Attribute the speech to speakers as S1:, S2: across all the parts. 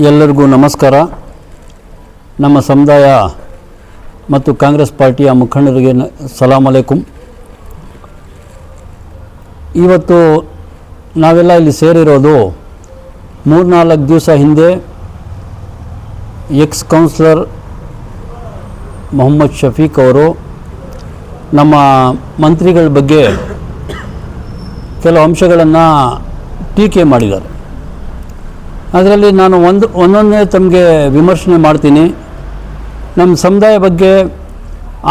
S1: ಎಲ್ಲರಿಗೂ ನಮಸ್ಕಾರ. ನಮ್ಮ ಸಮುದಾಯ ಮತ್ತು ಕಾಂಗ್ರೆಸ್ ಪಾರ್ಟಿಯ ಮುಖಂಡರಿಗೆ ನ- ಸಲಾಂ ಅಲೈಕುಂ. ಇವತ್ತು ನಾವೆಲ್ಲ ಇಲ್ಲಿ ಸೇರಿರೋದು ಮೂರ್ನಾಲ್ಕು ದಿವಸ ಹಿಂದೆ ಎಕ್ಸ್ ಕೌನ್ಸಿಲರ್ ಮೊಹಮ್ಮದ್ ಶಫೀಕ್ ಅವರು ನಮ್ಮ ಮಂತ್ರಿಗಳ ಬಗ್ಗೆ ಕೆಲವು ಅಂಶಗಳನ್ನು ಟೀಕೆ ಮಾಡಿದ್ದಾರೆ. ಅದರಲ್ಲಿ ನಾನು ಒಂದು, ಒಂದೊಂದೇ ತಮಗೆ ವಿಮರ್ಶನೆ ಮಾಡ್ತೀನಿ. ನಮ್ಮ ಸಮುದಾಯ ಬಗ್ಗೆ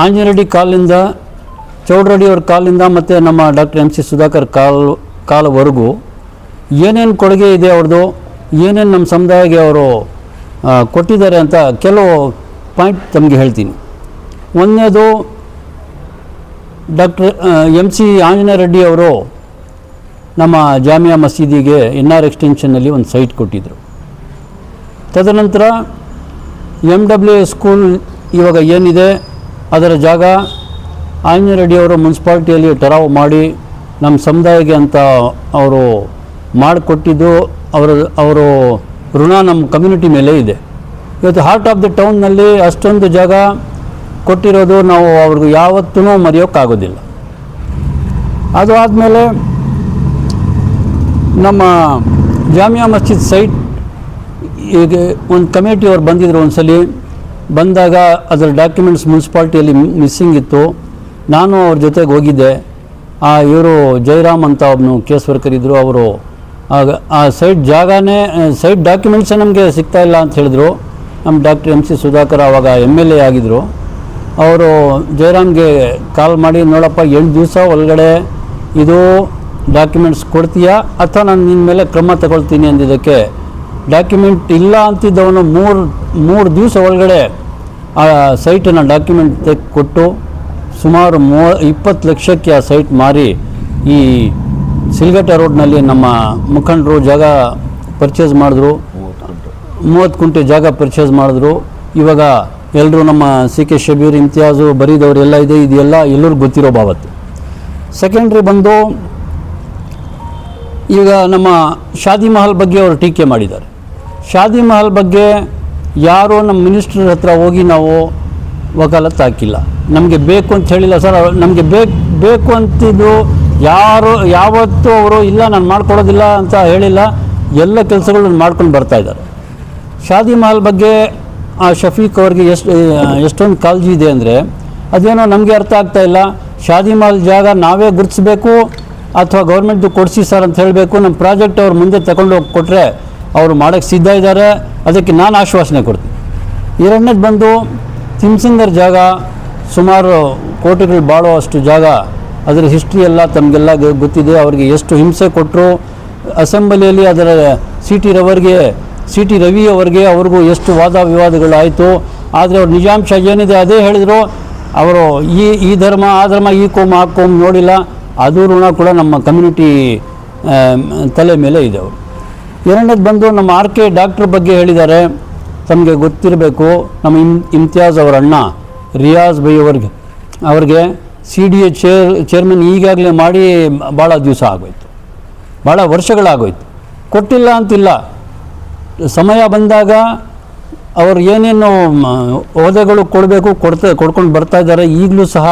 S1: ಆಂಜನೇಡಿ ಕಾಲಿಂದ ಚೌಡ್ರೆಡ್ಡಿ ಅವ್ರ ಕಾಲಿಂದ ಮತ್ತು ನಮ್ಮ ಡಾಕ್ಟರ್ ಎಂ ಸಿ ಸುಧಾಕರ್ ಕಾಲ್, ಕಾಲವರೆಗೂ ಏನೇನು ಕೊಡುಗೆ ಇದೆ ಅವ್ರದ್ದು, ಏನೇನು ನಮ್ಮ ಸಮುದಾಯಕ್ಕೆ ಅವರು ಕೊಟ್ಟಿದ್ದಾರೆ ಅಂತ ಕೆಲವು ಪಾಯಿಂಟ್ ತಮಗೆ ಹೇಳ್ತೀನಿ. ಒಂದನೇದು doctor M C Anjaneya Reddy ಅವರು ನಮ್ಮ ಜಾಮಿಯಾ ಮಸೀದಿಗೆ ಎನ್ ಆರ್ ಎಕ್ಸ್ಟೆನ್ಷನ್ನಲ್ಲಿ ಒಂದು ಸೈಟ್ ಕೊಟ್ಟಿದ್ದರು ತದನಂತರ ಎಂ ಡಬ್ಲ್ಯೂ ಸ್ಕೂಲ್ ಇವಾಗ ಏನಿದೆ, ಅದರ ಜಾಗ ಆಂಜನರೆಡ್ಡಿಯವರು ಮುನ್ಸಿಪಾಲ್ಟಿಯಲ್ಲಿ ಟರಾವ್ ಮಾಡಿ ನಮ್ಮ ಸಮುದಾಯಕ್ಕೆ ಅಂತ ಅವರು ಮಾಡಿಕೊಟ್ಟಿದ್ದು, ಅವರ, ಅವರು ಋಣ ನಮ್ಮ ಕಮ್ಯುನಿಟಿ ಮೇಲೆ ಇದೆ. ಇವತ್ತು ಹಾರ್ಟ್ ಆಫ್ ದ ಟೌನ್ನಲ್ಲಿ ಅಷ್ಟೊಂದು ಜಾಗ ಕೊಟ್ಟಿರೋದು ನಾವು ಅವ್ರಿಗೆ ಯಾವತ್ತೂ ಮರೆಯೋಕ್ಕಾಗೋದಿಲ್ಲ. ಅದು ಆದಮೇಲೆ ನಮ್ಮ ಜಾಮಿಯಾ ಮಸ್ಜಿದ್ ಸೈಟ್ ಈಗ ಒಂದು ಕಮಿಟಿ ಬಂದಿದ್ದರು ಒಂದು ಸಲ ಬಂದಾಗ ಅದರ ಡಾಕ್ಯುಮೆಂಟ್ಸ್ ಮುನ್ಸಿಪಾಲ್ಟಿಯಲ್ಲಿ ಮಿಸ್ಸಿಂಗ್ ಇತ್ತು. ನಾನು ಅವ್ರ ಜೊತೆಗೆ ಹೋಗಿದ್ದೆ. ಆ ಇವರು ಜಯರಾಮ್ ಅಂತ ಒಬ್ಬನು ಕೇಸ್ ವರ್ಕರ್ ಇದ್ದರು ಅವರು. ಆಗ ಆ ಸೈಟ್ ಜಾಗನೇ ಸೈಟ್ ಡಾಕ್ಯುಮೆಂಟ್ಸೇ ನಮಗೆ ಸಿಗ್ತಾ ಇಲ್ಲ ಅಂತ ಹೇಳಿದ್ರು. ನಮ್ಮ ಡಾಕ್ಟರ್ ಎಂ ಸಿ ಸುಧಾಕರ್ ಆವಾಗ ಎಂ ಎಲ್ ಎ ಆಗಿದ್ದರು ಅವರು ಜಯರಾಮ್ಗೆ ಕಾಲ್ ಮಾಡಿ, ನೋಡಪ್ಪ ಎಂಟು ದಿವಸ ಒಳಗಡೆ ಇದು ಡಾಕ್ಯುಮೆಂಟ್ಸ್ ಕೊಡ್ತೀಯಾ ಅಥವಾ ನಾನು ನಿನ್ನ ಮೇಲೆ ಕ್ರಮ ತಗೊಳ್ತೀನಿ ಅಂದಿದ್ದಕ್ಕೆ ಡಾಕ್ಯುಮೆಂಟ್ ಇಲ್ಲ ಅಂತಿದ್ದವನು ಮೂರು ಮೂರು ದಿವಸ ಒಳಗಡೆ ಆ ಸೈಟನ್ನು ಡಾಕ್ಯುಮೆಂಟ್ ತೆಗೆ ಕೊಟ್ಟು ಸುಮಾರು ಮೂ, ಇಪ್ಪತ್ತು ಲಕ್ಷಕ್ಕೆ ಆ ಸೈಟ್ ಮಾರಿ ಈ ಸಿಲ್ಗಟ್ಟ ರೋಡ್ನಲ್ಲಿ ನಮ್ಮ ಮುಖಂಡರು ಜಾಗ ಪರ್ಚೇಸ್ ಮಾಡಿದ್ರು. ಮೂವತ್ತು ಕುಂಟೆ ಜಾಗ ಪರ್ಚೇಸ್ ಮಾಡಿದ್ರು. ಇವಾಗ ಎಲ್ಲರೂ ನಮ್ಮ ಸಿ ಕೆ ಶಬೀರ್, ಇಮ್ತಿಯಾಜು ಬರೀದವ್ರು ಎಲ್ಲ ಇದೆ, ಇದೆಲ್ಲ ಎಲ್ಲರಿಗೂ ಗೊತ್ತಿರೋ ಬಾವತ್ತು. ಸೆಕೆಂಡ್ರಿ ಬಂದು ಈಗ ನಮ್ಮ ಶಾದಿ ಮಹಲ್ ಬಗ್ಗೆ ಅವರು ಟೀಕೆ ಮಾಡಿದ್ದಾರೆ. ಶಾದಿ ಮಹಲ್ ಬಗ್ಗೆ ಯಾರೋ ನಮ್ಮ ಮಿನಿಸ್ಟ್ರ್ ಹತ್ರ ಹೋಗಿ ನಾವು ವಕಾಲತ್ತು ಹಾಕಿಲ್ಲ. ನಮಗೆ ಬೇಕು ಅಂತ ಹೇಳಿಲ್ಲ ಸರ್. ನಮಗೆ ಬೇಕು ಬೇಕು ಅಂತಿದ್ದು ಯಾರು, ಯಾವತ್ತೂ ಅವರು ಇಲ್ಲ, ನಾನು ಮಾಡ್ಕೊಡೋದಿಲ್ಲ ಅಂತ ಹೇಳಿಲ್ಲ. ಎಲ್ಲ ಕೆಲಸಗಳನ್ನ ಮಾಡ್ಕೊಂಡು ಬರ್ತಾ ಇದ್ದಾರೆ. ಶಾದಿ ಮಹಲ್ ಬಗ್ಗೆ ಆ ಶಫೀಕ್ ಅವ್ರಿಗೆ ಎಷ್ಟು, ಎಷ್ಟೊಂದು ಕಾಳಜಿ ಇದೆ ಅಂದರೆ ಅದೇನೋ ನಮಗೆ ಅರ್ಥ ಆಗ್ತಾ ಇಲ್ಲ. ಶಾದಿ ಮಹಲ್ ಜಾಗ ನಾವೇ ಗುರುತಿಸ್ಬೇಕು. ಅಥವಾ ಗೌರ್ಮೆಂಟ್ದು ಕೊಡಿಸಿ ಸರ್ ಅಂತ ಹೇಳಬೇಕು ನಮ್ಮ ಪ್ರಾಜೆಕ್ಟ್ ಅವ್ರು ಮುಂದೆ ತಗೊಂಡು ಹೋಗಿ ಕೊಟ್ಟರೆ ಅವರು ಮಾಡೋಕ್ಕೆ ಸಿದ್ಧ ಇದ್ದಾರೆ ಅದಕ್ಕೆ ನಾನು ಆಶ್ವಾಸನೆ ಕೊಡ್ತೀನಿ. ಎರಡನೇದು ಬಂದು ತಿಮ್ಸಿಂಗರ್ ಜಾಗ ಸುಮಾರು ಕೋಟಿಗಳು ಬಾಳೋ ಅಷ್ಟು ಜಾಗ. ಅದರ ಹಿಸ್ಟ್ರಿ ಎಲ್ಲ ತಮಗೆಲ್ಲ ಗೊತ್ತಿದೆ. ಅವರಿಗೆ ಎಷ್ಟು ಹಿಂಸೆ ಕೊಟ್ಟರು ಅಸೆಂಬ್ಲಿಯಲ್ಲಿ ಅದರ ಸಿ ಟಿ ರವರಿಗೆ, ಸಿ ಟಿ ರವಿ ಅವರಿಗೆ ಅವ್ರಿಗೂ ಎಷ್ಟು ವಾದ ವಿವಾದಗಳಾಯಿತು ಆದರೆ ಅವ್ರ ನಿಜಾಂಶ ಏನಿದೆ, ಅದೇ ಹೇಳಿದರು. ಅವರು ಈ ಈ ಧರ್ಮ, ಆ ಧರ್ಮ, ಈ ಕೋಮ್, ಆ ಕೋಮ್ ನೋಡಿಲ್ಲ. ಅದು ಋಣ ಕೂಡ ನಮ್ಮ ಕಮ್ಯುನಿಟಿ ತಲೆ ಮೇಲೆ ಇದೆ ಅವರು. ಎರಡನೇದು ಬಂದು ನಮ್ಮ ಆರ್ ಕೆ ಡಾಕ್ಟ್ರ್ ಬಗ್ಗೆ ಹೇಳಿದ್ದಾರೆ. ತಮಗೆ ಗೊತ್ತಿರಬೇಕು, ನಮ್ಮ ಇಮ್, ಇಮ್ತಿಯಾಜ್ ಅವರ ಅಣ್ಣ, ರಿಯಾಜ್ ಬೈ ಅವ್ರಿಗೆ ಅವ್ರಿಗೆ C D A chair chairman ಈಗಾಗಲೇ ಮಾಡಿ ಭಾಳ ದಿವಸ ಆಗೋಯ್ತು. ಭಾಳ ವರ್ಷಗಳಾಗೋಯ್ತು. ಕೊಟ್ಟಿಲ್ಲ ಅಂತಿಲ್ಲ. ಸಮಯ ಬಂದಾಗ ಅವ್ರು ಏನೇನು ಹೋದೆಗಳು ಕೊಡಬೇಕು, ಕೊಡ್ತಾ, ಕೊಡ್ಕೊಂಡು ಬರ್ತಾ ಇದ್ದಾರೆ. ಈಗಲೂ ಸಹ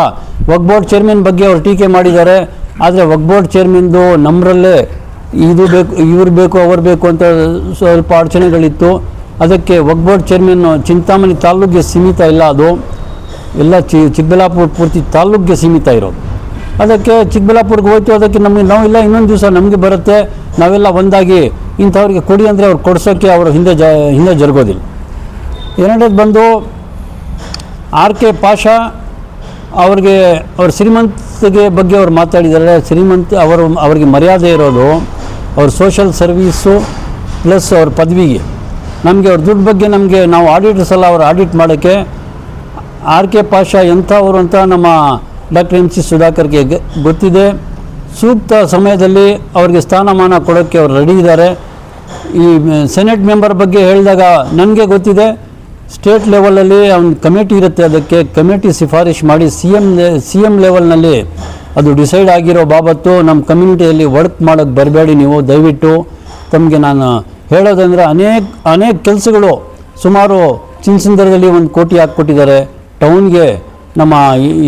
S1: ವಕ್ ಬೋರ್ಡ್ ಚೇರ್ಮನ್ ಬಗ್ಗೆ ಅವ್ರು ಟೀಕೆ ಮಾಡಿದ್ದಾರೆ. ಆದರೆ ವಕ್ ಬೋರ್ಡ್ ಚೇರ್ಮನ್ದು ನಮ್ಮರಲ್ಲೇ ಇದು ಬೇಕು, ಇವ್ರು ಬೇಕು, ಅವ್ರು ಬೇಕು ಅಂತ ಸ್ವಲ್ಪ ಅಡಚಣೆಗಳಿತ್ತು. ಅದಕ್ಕೆ ವಕ್ ಬೋರ್ಡ್ ಚೇರ್ಮನ್ ಚಿಂತಾಮಣಿ ತಾಲೂಕಿಗೆ ಸೀಮಿತ ಇಲ್ಲ ಅದು. ಎಲ್ಲ ಚಿ, ಚಿಕ್ಕಬಳ್ಳಾಪುರ ಪೂರ್ತಿ ತಾಲೂಕಿಗೆ ಸೀಮಿತ ಇರೋದು. ಅದಕ್ಕೆ ಚಿಕ್ಕಬಳ್ಳಾಪುರಕ್ಕೆ ಹೋಯ್ತು, ಅದಕ್ಕೆ ನಮಗೆ ನಾವಿಲ್ಲ ಇನ್ನೊಂದು ದಿವಸ ನಮಗೆ ಬರುತ್ತೆ. ನಾವೆಲ್ಲ ಒಂದಾಗಿ ಇಂಥವ್ರಿಗೆ ಕೊಡಿ ಅಂದರೆ ಅವ್ರು ಕೊಡಿಸೋಕ್ಕೆ ಅವರು ಹಿಂದೆ ಜ, ಹಿಂದೆ ಜರುಗೋದಿಲ್ಲ. ಎರಡನೇದು ಬಂದು ಆರ್ ಕೆ ಪಾಷಾ ಅವ್ರಿಗೆ, ಅವ್ರ ಶ್ರೀಮಂತಿಗೆ ಬಗ್ಗೆ ಅವ್ರು ಮಾತಾಡಿದ್ದಾರೆ. ಶ್ರೀಮಂತ ಅವರು, ಅವರಿಗೆ ಮರ್ಯಾದೆ ಇರೋದು ಅವ್ರ ಸೋಷಲ್ ಸರ್ವೀಸು ಪ್ಲಸ್ ಅವ್ರ ಪದವಿಗೆ. ನಮಗೆ ಅವ್ರ ದುಡ್ಡು ಬಗ್ಗೆ ನಮಗೆ ನಾವು ಆಡಿಟರ್ಸ್ ಎಲ್ಲ ಅವ್ರು ಆಡಿಟ್ ಮಾಡೋಕ್ಕೆ ಆರ್ ಕೆ ಪಾಷಾ ಎಂಥವರು ಅಂತ ನಮ್ಮ ಡಾಕ್ಟರ್ ಎಂ ಸಿ ಸುಧಾಕರ್ಗೆ ಗೊತ್ತಿದೆ. ಸೂಕ್ತ ಸಮಯದಲ್ಲಿ ಅವರಿಗೆ ಸ್ಥಾನಮಾನ ಕೊಡೋಕ್ಕೆ ಅವ್ರು ರೆಡಿ ಇದ್ದಾರೆ. ಈ ಸೆನೆಟ್ ಮೆಂಬರ್ ಬಗ್ಗೆ ಹೇಳಿದಾಗ ನನಗೆ ಗೊತ್ತಿದೆ. ಸ್ಟೇಟ್ ಲೆವೆಲಲ್ಲಿ ಒಂದು ಕಮಿಟಿ ಇರುತ್ತೆ ಅದಕ್ಕೆ ಕಮಿಟಿ ಶಿಫಾರಿಶ್ ಮಾಡಿ ಸಿ ಎಂ ಸಿ ಎಂ ಲೆವೆಲ್ನಲ್ಲಿ ಅದು ಡಿಸೈಡ್ ಆಗಿರೋ ಬಾಬತ್ತು ನಮ್ಮ ಕಮ್ಯುನಿಟಿಯಲ್ಲಿ ವರ್ಕ್ ಮಾಡೋಕ್ಕೆ ಬರಬೇಡಿ ನೀವು ದಯವಿಟ್ಟು. ತಮಗೆ ನಾನು ಹೇಳೋದಂದರೆ ಅನೇಕ ಅನೇಕ ಕೆಲಸಗಳು ಸುಮಾರು ಚಿನ್ಸುಂದರದಲ್ಲಿ ಒಂದು ಕೋಟಿ ಹಾಕ್ಕೊಟ್ಟಿದ್ದಾರೆ. ಟೌನ್ಗೆ ನಮ್ಮ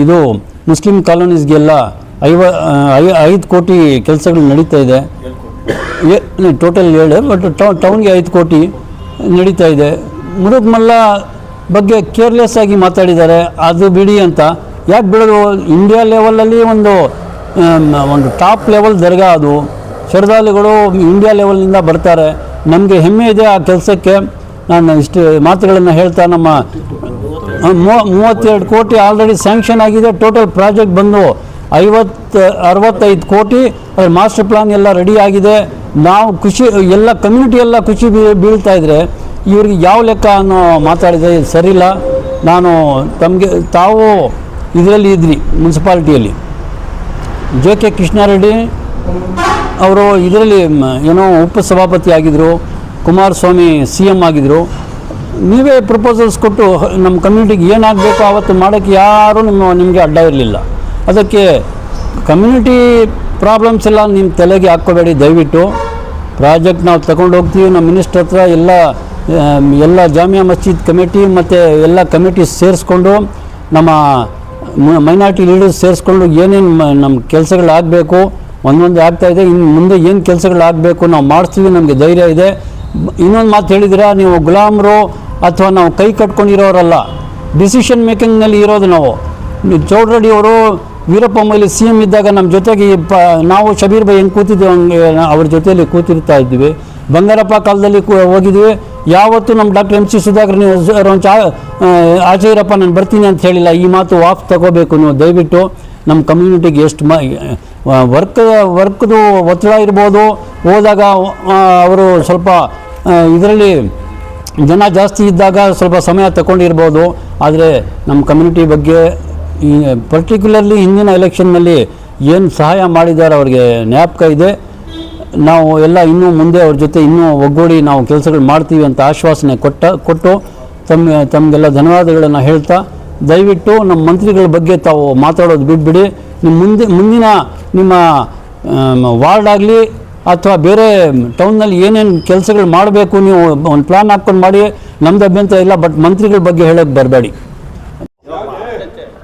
S1: ಇದು ಮುಸ್ಲಿಂ ಕಾಲೋನೀಸ್ಗೆಲ್ಲ ಐವ ಐ- ಐದು ಕೋಟಿ ಕೆಲಸಗಳು ನಡೀತಾ ಇದೆ. ಟೋಟಲ್ ಏಳು ಬಟ್ ಟೌನ್ಗೆ ಐದು ಕೋಟಿ ನಡೀತಾ ಇದೆ. ಮುರುಗ್ಮಲ್ಲ ಬಗ್ಗೆ ಕೇರ್ಲೆಸ್ ಆಗಿ ಮಾತಾಡಿದ್ದಾರೆ, ಅದು ಬಿಡಿ ಅಂತ. ಯಾಕೆ ಬಿಡೋದು? ಇಂಡಿಯಾ ಲೆವೆಲಲ್ಲಿ ಒಂದು ಒಂದು ಟಾಪ್ ಲೆವೆಲ್ ದರ್ಗಾ ಅದು. ಶರದಾಳುಗಳು ಇಂಡಿಯಾ ಲೆವೆಲ್ನಿಂದ ಬರ್ತಾರೆ. ನಮಗೆ ಹೆಮ್ಮೆ ಇದೆ ಆ ಕೆಲಸಕ್ಕೆ. ನಾನು ಇಷ್ಟು ಮಾತುಗಳನ್ನು ಹೇಳ್ತಾ ನಮ್ಮ ಮೂವತ್ತೆರಡು ಕೋಟಿ ಆಲ್ರೆಡಿ ಸ್ಯಾಂಕ್ಷನ್ ಆಗಿದೆ. ಟೋಟಲ್ ಪ್ರಾಜೆಕ್ಟ್ ಬಂದು ಐವತ್ತು, ಅರವತ್ತೈದು ಕೋಟಿ. ಅದರ ಮಾಸ್ಟರ್ ಪ್ಲಾನ್ ಎಲ್ಲ ರೆಡಿ ಆಗಿದೆ. ನಾವು ಖುಷಿ, ಎಲ್ಲ ಕಮ್ಯುನಿಟಿ ಎಲ್ಲ ಖುಷಿ ಬೀಳ್ತಾ ಇದ್ರೆ ಇವ್ರಿಗೆ ಯಾವ ಲೆಕ್ಕ ಅನ್ನೋ ಮಾತಾಡಿದೆ ಸರಿಲ್ಲ ನಾನು ತಮಗೆ, ತಾವು ಇದರಲ್ಲಿ ಇದ್ರಿ, ಮುನ್ಸಿಪಾಲ್ಟಿಯಲ್ಲಿ. ಜೆ ಕೆ ಕೃಷ್ಣಾರೆಡ್ಡಿ ಅವರು ಇದರಲ್ಲಿ ಏನೋ ಉಪಸಭಾಪತಿ ಆಗಿದ್ದರು ಕುಮಾರಸ್ವಾಮಿ ಸಿ ಎಂ ಆಗಿದ್ದರು ನೀವೇ ಪ್ರಪೋಸಲ್ಸ್ ಕೊಟ್ಟು ನಮ್ಮ ಕಮ್ಯುನಿಟಿಗೆ ಏನಾಗಬೇಕು ಆವತ್ತು ಮಾಡೋಕ್ಕೆ ಯಾರೂ ನಿಮ್ಮ, ನಿಮಗೆ ಅಡ್ಡ ಇರಲಿಲ್ಲ. ಅದಕ್ಕೆ ಕಮ್ಯುನಿಟಿ ಪ್ರಾಬ್ಲಮ್ಸ್ ಎಲ್ಲ ನಿಮ್ಮ ತಲೆಗೆ ಹಾಕ್ಕೋಬೇಡಿ ದಯವಿಟ್ಟು. ಪ್ರಾಜೆಕ್ಟ್ ನಾವು ತಗೊಂಡು ಹೋಗ್ತೀವಿ ನಮ್ಮ ಮಿನಿಸ್ಟರ್ ಹತ್ರ ಎಲ್ಲ ಎಲ್ಲ ಜಾಮಿಯಾ ಮಸ್ಜಿದ್ ಕಮಿಟಿ ಮತ್ತು ಎಲ್ಲ ಕಮಿಟಿ ಸೇರಿಸ್ಕೊಂಡು ನಮ್ಮ ಮೈನಾರಿಟಿ ಲೀಡರ್ಸ್ ಸೇರಿಸ್ಕೊಂಡು ಏನೇನು ನಮ್ಮ ಕೆಲಸಗಳಾಗಬೇಕು, ಒಂದೊಂದು ಆಗ್ತಾ ಇದೆ ಇನ್ನು ಮುಂದೆ ಏನು ಕೆಲಸಗಳಾಗಬೇಕು ನಾವು ಮಾಡಿಸ್ತೀವಿ ನಮಗೆ ಧೈರ್ಯ ಇದೆ. ಇನ್ನೊಂದು ಮಾತು ಹೇಳಿದಿರ, ನೀವು ಗುಲಾಮರು ಅಥವಾ ನಾವು ಕೈ ಕಟ್ಕೊಂಡಿರೋರಲ್ಲ, ಡಿಸಿಷನ್ ಮೇಕಿಂಗ್ನಲ್ಲಿ ಇರೋದು ನಾವು. ಅವರು ವೀರಪ್ಪ ಮೊಯ್ಲಿ ಸಿ ಎಂ ಇದ್ದಾಗ ನಮ್ಮ ಜೊತೆಗೆ ಪ, ನಾವು ಶಬೀರ್ ಬೈ ಹೆಂಗೆ ಕೂತಿದ್ದೇವೆ ಹಂಗೆ ಅವ್ರ ಜೊತೆಯಲ್ಲಿ ಕೂತಿರ್ತಾ ಇದ್ವಿ. ಬಂಗಾರಪ್ಪ ಕಾಲದಲ್ಲಿ ಕೂ, ಹೋಗಿದ್ವಿ. ಯಾವತ್ತೂ ನಮ್ಮ ಡಾಕ್ಟರ್ ಎಂ ಸಿ ಸುಧಾಕರ್ ನೀವು ಚಾ ನಾನು ಬರ್ತೀನಿ ಅಂತ ಹೇಳಿಲ್ಲ, ಈ ಮಾತು ವಾಪ್ ತಗೋಬೇಕು ನೀವು ದಯವಿಟ್ಟು ನಮ್ಮ ಕಮ್ಯುನಿಟಿಗೆ ಎಷ್ಟು ಮ ವರ್ಕ್ ವರ್ಕ್ದು ಒತ್ತಡ ಇರ್ಬೋದು. ಹೋದಾಗ ಅವರು ಸ್ವಲ್ಪ ಇದರಲ್ಲಿ ಜನ ಜಾಸ್ತಿ ಇದ್ದಾಗ ಸ್ವಲ್ಪ ಸಮಯ ತಗೊಂಡಿರ್ಬೋದು. ಆದರೆ ನಮ್ಮ ಕಮ್ಯುನಿಟಿ ಬಗ್ಗೆ ಈ ಪರ್ಟಿಕ್ಯುಲರ್ಲಿ ಹಿಂದಿನ ಎಲೆಕ್ಷನ್ನಲ್ಲಿ ಏನು ಸಹಾಯ ಮಾಡಿದ್ದಾರೆ ಅವರಿಗೆ ಜ್ಞಾಪಕ ಇದೆ. ನಾವು ಎಲ್ಲ ಇನ್ನೂ ಮುಂದೆ ಅವ್ರ ಜೊತೆ ಇನ್ನೂ ಒಗ್ಗೂಡಿ ನಾವು ಕೆಲಸಗಳು ಮಾಡ್ತೀವಿ ಅಂತ ಆಶ್ವಾಸನೆ ಕೊಟ್ಟ, ಕೊಟ್ಟು ತಮ್ಮ, ತಮಗೆಲ್ಲ ಧನ್ಯವಾದಗಳನ್ನು ಹೇಳ್ತಾ, ದಯವಿಟ್ಟು ನಮ್ಮ ಮಂತ್ರಿಗಳ ಬಗ್ಗೆ ತಾವು ಮಾತಾಡೋದು ಬಿಟ್ಬಿಡಿ. ನಿಮ್ಮ ಮುಂದೆ, ಮುಂದಿನ ನಿಮ್ಮ ವಾರ್ಡ್ ಆಗಲಿ ಅಥವಾ ಬೇರೆ ಟೌನ್ನಲ್ಲಿ ಏನೇನು ಕೆಲಸಗಳು ಮಾಡಬೇಕು ನೀವು ಒಂದು ಪ್ಲ್ಯಾನ್ ಹಾಕ್ಕೊಂಡು ಮಾಡಿ, ನಮ್ದು ಅಭ್ಯಂತರ ಇಲ್ಲ ಬಟ್ ಮಂತ್ರಿಗಳ ಬಗ್ಗೆ ಹೇಳೋಕ್ಕೆ ಬರಬೇಡಿ.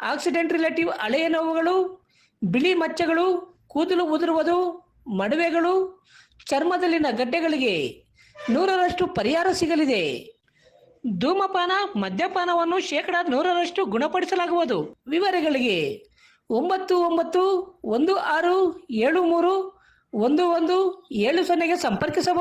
S2: ಆಕ್ಸಿಡೆಂಟ್ ರಿಲೇಟಿವ್ ಹಳೆಯ ನೋವುಗಳು, ಬಿಳಿ ಮಚ್ಚಗಳು, ಕೂದಲು ಉದುರುವುದು, ಮಡವೆಗಳು, ಚರ್ಮದಲ್ಲಿನ ಗಡ್ಡೆಗಳಿಗೆ ನೂರರಷ್ಟು ಪರಿಹಾರ ಸಿಗಲಿದೆ. ಧೂಮಪಾನ, ಮದ್ಯಪಾನವನ್ನು ಶೇಕಡ ನೂರರಷ್ಟು ಗುಣಪಡಿಸಲಾಗುವುದು. ವಿವರಗಳಿಗೆ ಒಂಬತ್ತು ಒಂಬತ್ತು ಒಂದು ಆರು ಏಳು ಮೂರು ಒಂದು ಒಂದು ಏಳು ಸೊನ್ನೆಗೆ ಸಂಪರ್ಕಿಸಬಹುದು.